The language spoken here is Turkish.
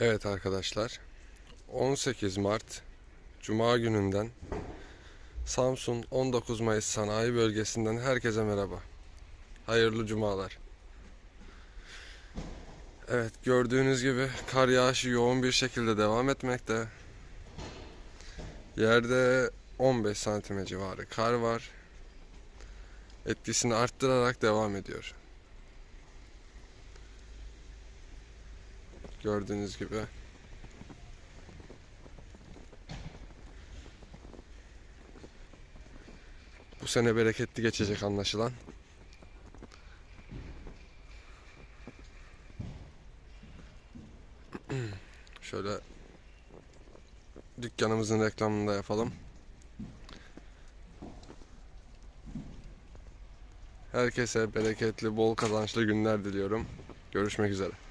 Evet arkadaşlar. 18 Mart Cuma gününden Samsun 19 Mayıs Sanayi Bölgesi'nden herkese merhaba. Hayırlı cumalar. Evet gördüğünüz gibi kar yağışı yoğun bir şekilde devam etmekte. Yerde 15 santime civarı kar var. Etkisini arttırarak devam ediyor. Gördüğünüz gibi. Bu sene bereketli geçecek anlaşılan. Şöyle dükkanımızın reklamını da yapalım. Herkese bereketli, bol kazançlı günler diliyorum. Görüşmek üzere.